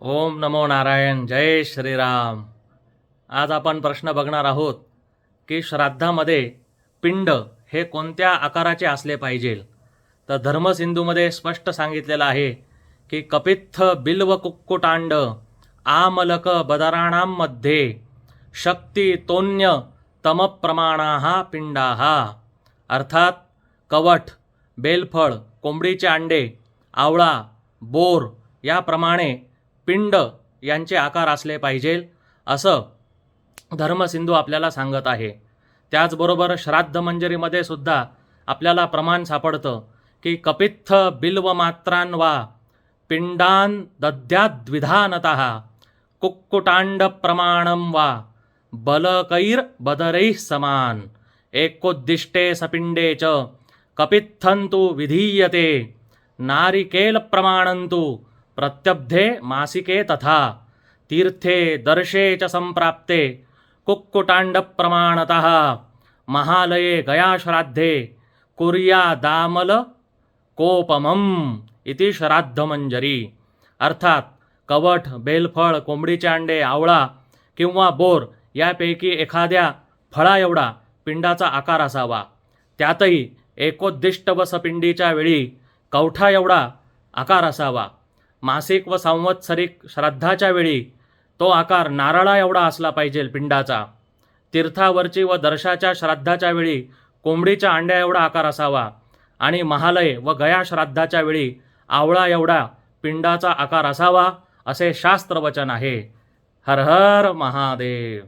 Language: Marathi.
ओम नमो नारायण जय श्रीराम. आज आपण प्रश्न बघणार आहोत की श्राद्धामध्ये पिंड हे कोणत्या आकाराचे असले पाहिजे? तर धर्मसिंधूमध्ये स्पष्ट सांगितलेलं आहे की कपित्थ बिल्व कुक्कुटांड आमलक बदराणांमध्ये शक्ती तोन्य तमप्रमाणा पिंडा. अर्थात कवठ बेलफळ कोंबडीचे अंडे आवळा बोर याप्रमाणे पिंड यांचे आकार असले पाहिजे असं धर्मसिंधू आपल्याला सांगत आहे. त्याचबरोबर श्राद्ध मंजरीमध्ये सुद्धा आपल्याला प्रमाण सापडतं की कपित्थ बिल्व मात्रान वा पिंडान दद्याद्विधानत कुक्कुटांड प्रमाणम वा बलकैर बदरैः समान एकोद्दिष्टे सपिंडे च कपित्थंतु विधीयते नारिकेल प्रमाणंतु प्रत्यब्धे मासिके तथा तीर्थे दर्शे च संप्राप्ते कुक्कुटांडप्रमाणतः महालये गयाश्राद्धे कुर्या दामल कोपमम इति श्राद्धमंजरी अर्थात कवठ बेलफळ कोंबडीचे अंडे आवळा किंवा बोर यापैकी एखाद्या फळा एवढा पिंडाचा आकार असावा. त्यातही एकोद्दिष्ट व सपिंडीच्या वेळी कवठा एवढा आकार असावा. मासिक व संवत्सरिक श्राद्धाच्या वेळी तो आकार नारळा एवढा असला पाहिजे पिंडाचा. तीर्थावरची व दर्शाच्या श्राद्धाच्या वेळी कोंबडीच्या अंड्या एवढा आकार असावा आणि महालय व गया श्राद्धाच्या वेळी आवळा एवढा पिंडाचा आकार असावा असे शास्त्रवचन आहे. हर हर महादेव.